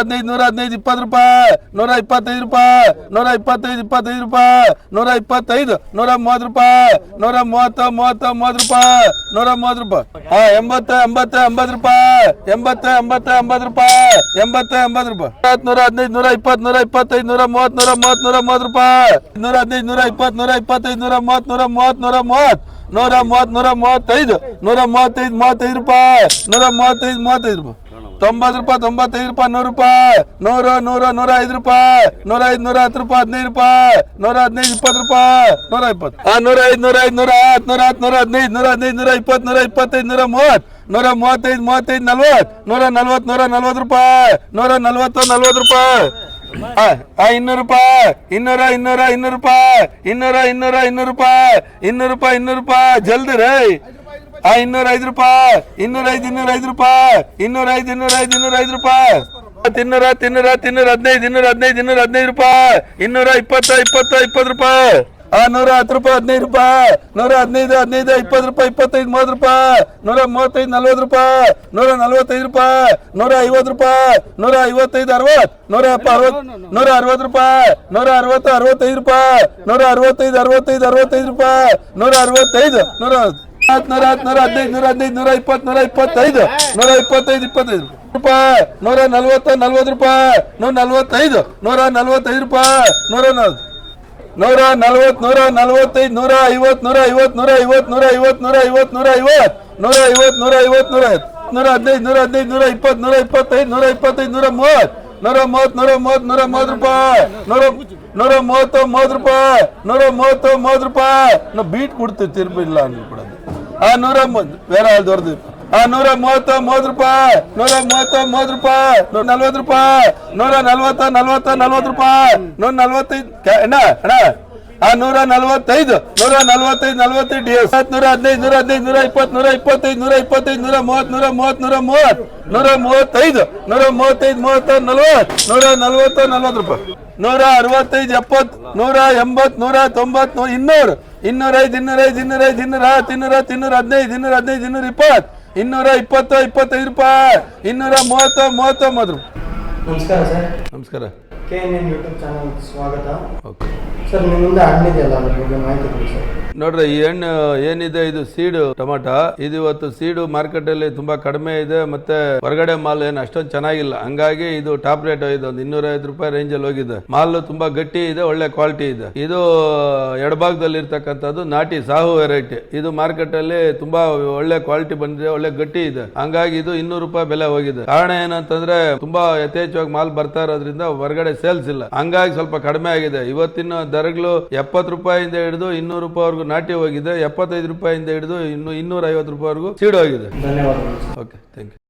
ಹದಿನೈದು, ನೂರ ಹದಿನೈದು, ಇಪ್ಪತ್ತು ರೂಪಾಯಿ. ನೂರ ಇಪ್ಪತ್ತೈದು ರೂಪಾಯಿ. ನೂರ ಇಪ್ಪತ್ತೈದು ಇಪ್ಪತ್ತೈದು ರೂಪಾಯಿ. ನೂರ ಇಪ್ಪತ್ತೈದು, ನೂರ ಮೂವತ್ತು ರೂಪಾಯಿ. ನೂರ ಮೂವತ್ತು ಮೂವತ್ತು ಮೂವತ್ತು ರೂಪಾಯಿ. ನೂರ ಮೂವತ್ತು ರೂಪಾಯಿ. ಹಾ, ಎಂಬತ್ತು ಎಂಬತ್ತು ಎಂಬತ್ತು ರೂಪಾಯಿ. ಎಂಬತ್ತು, ಎಂಬತ್ತ, ಎಂಬತ್ತು ರೂಪಾಯಿ. ಎಂಬತ್ತು ಎಂಬತ್ತು ರೂಪಾಯಿ. ನೂರ ಹದಿನೈದು, ನೂರ ಇಪ್ಪತ್ತು, ನೂರ ಇಪ್ಪತ್ತೈದು, ನೂರ ಮೂವತ್ತು ನೂರ ಮೂವತ್ತು ನೂರ ಮೂವತ್ತು ರೂಪಾಯಿ. ನೂರ ಹದಿನೈದು, ನೂರ ಇಪ್ಪತ್ತು, ನೂರ ಇಪ್ಪತ್ತೈದು, ನೂರ ಮೂವತ್ತು ನೂರ ಮೂವತ್ತು ನೂರ ಮೂವತ್ತು. ನೂರ ಮೂವತ್ತು, ನೂರ ಮೂವತ್ತೈದು. ನೂರ ಮೂವತ್ತೈದು ಮೂವತ್ತೈದು ರೂಪಾಯಿ. ನೂರ ಮೂವತ್ತೈದು ಮೂವತ್ತೈದು ರೂಪಾಯಿ. ತೊಂಬತ್ತು ರೂಪಾಯಿ ತೊಂಬತ್ತೈದು ರೂಪಾಯಿ ನೂರು ರೂಪಾಯಿ ನೂರು ನೂರ ನೂರ ಐದು ರೂಪಾಯಿ ನೂರ ಐದು ನೂರ ಹತ್ತು ರೂಪಾಯಿ ಹದಿನೈದು ರೂಪಾಯಿ ನೂರ ಹದಿನೈದು ಇಪ್ಪತ್ತು ರೂಪಾಯಿ ನೂರ ಇಪ್ಪತ್ತು. ಹಾ ನೂರ ಐದು ನೂರ ಐದು ನೂರ ಹತ್ತು ನೂರ ಹತ್ತು ನೂರ ಹದಿನೈದು ನೂರ ಹದಿನೈದು ನೂರ ಇಪ್ಪತ್ತು ನೂರ ಇಪ್ಪತ್ತೈದು ನೂರ ಮೂವತ್ತು ನೂರ ಮೂವತ್ತೈದು ಮೂವತ್ತೈದು ನಲ್ವತ್ತು ನೂರ ನಲ್ವತ್ತು ನೂರ ನಲ್ವತ್ತು ರೂಪಾಯಿ ನೂರ ನಲ್ವತ್ತು ನಲ್ವತ್ತು ರೂಪಾಯಿ. ಆ, ಆ, ಇನ್ನೂರು ರೂಪಾಯಿ ಇನ್ನೂರ ಇನ್ನೂರ ಇನ್ನೂರು ರೂಪಾಯಿ ಇನ್ನೂರ ಇನ್ನೂರ ಇನ್ನೂರು ರೂಪಾಯಿ ಇನ್ನೂರು ರೂಪಾಯಿ ಇನ್ನೂರು ರೂಪಾಯಿ. ಜಲ್ದಿ ರೈ. ಆ, ಇನ್ನೂರ ಐದು ರೂಪಾಯಿ, ಇನ್ನೂರ ಐದು ಇನ್ನೂರ ಐದು ರೂಪಾಯಿ, ಇನ್ನೂರ ಐದು ಇನ್ನೂರ ಐದು ಇನ್ನೂರ ಐದು ರೂಪಾಯಿ. ತಿನ್ನೂರ ತಿನ್ನೂರ ತಿನ್ನೂರ ಹದಿನೈದು, ಇನ್ನೂರ ಹದಿನೈದು ಇನ್ನೂರ ಹದಿನೈದು ರೂಪಾಯಿ, ಇನ್ನೂರ ಇಪ್ಪತ್ತು ಇಪ್ಪತ್ತು ಇಪ್ಪತ್ತು ರೂಪಾಯಿ. ಆ, ನೂರ ಹತ್ತು ರೂಪಾಯಿ, ಹದಿನೈದು ರೂಪಾಯಿ, ನೂರ ಹದಿನೈದು ಹದಿನೈದು, ಇಪ್ಪತ್ತು ರೂಪಾಯಿ, ಇಪ್ಪತ್ತೈದು, ಮೂವತ್ತು ರೂಪಾಯಿ, ನೂರ ಮೂವತ್ತೈದು, ನಲ್ವತ್ತು ರೂಪಾಯಿ, ನೂರ ನಲ್ವತ್ತೈದು ರೂಪಾಯಿ, ನೂರ ಐವತ್ತು ರೂಪಾಯಿ, ನೂರ ಐವತ್ತೈದು, ಅರವತ್ತು, ನೂರ ಅರವತ್ತು ನೂರ ಅರವತ್ತು ರೂಪಾಯಿ, ನೂರ ಅರವತ್ತು, ಅರವತ್ತೈದು ರೂಪಾಯಿ, ನೂರ ಅರವತ್ತೈದು ಅರವತ್ತೈದು ಅರವತ್ತೈದು ರೂಪಾಯಿ, ನೂರ ಅರವತ್ತೈದು, ನೂರ ನೂರ ನೂರ ಹದಿನೈದು ನೂರ ಹದಿನೈದು, ನೂರ ಇಪ್ಪತ್ತು, ನೂರ ಇಪ್ಪತ್ತೈದು ನೂರ ಇಪ್ಪತ್ತೈದು ಇಪ್ಪತ್ತೈದು ರೂಪಾಯಿ, ನೂರ ನಲ್ವತ್ತು ನಲ್ವತ್ತು ರೂಪಾಯಿ, ನೂರ ನಲ್ವತ್ತೈದು ನೂರ ನಲ್ವತ್ತೈದು ರೂಪಾಯಿ, ನೂರ ನೂರ ನಲ್ವತ್ತು, ನೂರ ನಲ್ವತ್ತೈದು, ನೂರ ಐವತ್ ನೂರ ಐವತ್ ನೂರ ಐವತ್ ನೂರ ಐವತ್ತು, ನೂರ ಐವತ್ ನೂರ ಐವತ್ ನೂರ ಐವತ್ತು ನೂರ ಐವತ್ತು, ನೂರ ನೂರ ಹದಿನೈದು ನೂರ ಹದಿನೈದು, ನೂರ ಇಪ್ಪತ್ತು, ನೂರ ಇಪ್ಪತ್ತೈದು ನೂರ ಇಪ್ಪತ್ತೈದು, ನೂರ ಮೂವತ್ ನೂರ ಮೂವತ್ತು, ನೂರ ಮೂವತ್ ನೂರ ಮೂವತ್ತು ರೂಪಾಯಿ, ನೂರ ನೂರ ಮೂವತ್ತು ಮೂವತ್ತು ರೂಪಾಯಿ, ನೂರ ಮೂವತ್ತು ಮೂವತ್ತು ರೂಪಾಯಿ. ನಾವು ಬೀಟ್ ಕೊಡ್ತೀವಿ ತಿರ್ಬಿಲ್ಲ ಅನ್ಕೊಡೋದು ಆ ನೂರ ಬೇರೆ ಅಲ್ಲಿ ದೊಡ್ಡದು ಆ ನೂರ ಮೂವತ್ತು ಮೂವತ್ತು ರೂಪಾಯಿ, ನೂರ ಮೂವತ್ತು ಮೂವತ್ತು ರೂಪಾಯಿ, ನೂರ ನಲ್ವತ್ತು ರೂಪಾಯಿ, ನೂರ ನಲ್ವತ್ತು ನಲ್ವತ್ತು ನಲ್ವತ್ತು ರೂಪಾಯಿ, ನೂರ ನಲ್ವತ್ತೈದು ಅಣ್ಣ ಆ ನೂರ ನಲ್ವತ್ತೈದು ನೂರ ನಲ್ವತ್ತೈದು ಎಸ್ ನೂರ ಹದಿನೈದು ನೂರ ಹದಿನೈದು, ನೂರ ಇಪ್ಪತ್ತು, ನೂರ ಇಪ್ಪತ್ತೈದು ನೂರ ಇಪ್ಪತ್ತೈದು, ನೂರ ಮೂವತ್ತು ನೂರ ಮೂವತ್ತು ನೂರ ಮೂವತ್ತು, ನೂರ ಮೂವತ್ತೈದು ನೂರ ಮೂವತ್ತೈದು, ಮೂವತ್ತು, ನಲ್ವತ್ತು, ನೂರ ನಲ್ವತ್ತ, ನಲ್ವತ್ತು ರೂಪಾಯಿ, ನೂರ ಅರವತ್ತೈದು, ಎಪ್ಪತ್ತು, ನೂರ ಎಂಬತ್ತು, ನೂರ ತೊಂಬತ್ತು, ನೂರ ಇನ್ನೂರು ಇನ್ನೂರೈದು ಇನ್ನೂರೈದು ಇನ್ನೂರೈದು ಇನ್ನೂರ ಹತ್ತು ಇನ್ನೂರ ಇನ್ನೂರ ಹದಿನೈದು ಇನ್ನೂರ ಹದಿನೈದು ಇನ್ನೂರ ಇಪ್ಪತ್ತು ಇನ್ನೂರ ಇಪ್ಪತ್ತು ಇಪ್ಪತ್ತೈದು ರೂಪಾಯಿ ಇನ್ನೂರ ಮೂವತ್ತು ಮೂವತ್ತು ಮೂವತ್ತು ನಮಸ್ಕಾರ ಸರ್. ನಮಸ್ಕಾರ. K N N YouTube channel ಸ್ವಾಗತ. ಓಕೆ. ಸರ್ ನಿಮ್ಮಿಂದ ಮುಂದೆ ಹಣ್ಣಿದೆಯಲ್ಲ, ಅದ್ರ ಬಗ್ಗೆ ಮಾಹಿತಿ ನೋಡ್ರಿ, ಈ ಹಣ್ಣು ಏನಿದೆ, ಇದು ಸೀಡು ಟೊಮಾಟ. ಇದು ಇವತ್ತು ಸೀಡು ಮಾರ್ಕೆಟ್ ಅಲ್ಲಿ ತುಂಬಾ ಕಡಿಮೆ ಇದೆ, ಮತ್ತೆ ಹೊರಗಡೆ ಮಾಲ್ ಏನು ಅಷ್ಟೊಂದು ಚೆನ್ನಾಗಿಲ್ಲ. ಹಂಗಾಗಿ ಇದು ಟಾಪ್ ರೇಟ್ ಇದು ಒಂದು ಇನ್ನೂರ ಐದು ರೂಪಾಯಿ ರೇಂಜ್ ಅಲ್ಲಿ ಹೋಗಿದೆ. ಮಾಲ್ ತುಂಬಾ ಗಟ್ಟಿ ಇದೆ, ಒಳ್ಳೆ ಕ್ವಾಲಿಟಿ ಇದೆ. ಇದು ಎಡಭಾಗದಲ್ಲಿ ಇರ್ತಕ್ಕಂಥದ್ದು ನಾಟಿ ಸಾಹು ವೆರೈಟಿ ಇದು ಮಾರ್ಕೆಟ್ ಅಲ್ಲಿ ತುಂಬಾ ಒಳ್ಳೆ ಕ್ವಾಲಿಟಿ ಬಂದಿದೆ, ಒಳ್ಳೆ ಗಟ್ಟಿ ಇದೆ. ಹಂಗಾಗಿ ಇದು ಇನ್ನೂರು ರೂಪಾಯಿ ಬೆಲೆ ಹೋಗಿದೆ. ಕಾರಣ ಏನಂತಂದ್ರೆ, ತುಂಬಾ ಯಥೇಚ್ಛವಾಗಿ ಮಾಲ್ ಬರ್ತಾ ಇರೋದ್ರಿಂದ ಹೊರಗಡೆ ಸೇಲ್ಸ್ ಇಲ್ಲ. ಹಂಗಾಗಿ ಸ್ವಲ್ಪ ಕಡಿಮೆ ಆಗಿದೆ. ಇವತ್ತಿನ ದರಗಳು ಎಪ್ಪತ್ತು ರೂಪಾಯಿಂದ ಹಿಡಿದು ಇನ್ನೂರು ರೂಪಾಯಿವರೆಗೂ ನಾಟಿ ಹೋಗಿದೆ ಎಪ್ಪತ್ತೈದು ರೂಪಾಯಿಂದ ಹಿಡಿದು ಇನ್ನು ಇನ್ನೂರ ಐವತ್ತು ರೂಪಾಯಿವರೆಗೂ ಸೀಡ್ ಹೋಗಿದೆ. ಧನ್ಯವಾದಗಳು. Okay thank you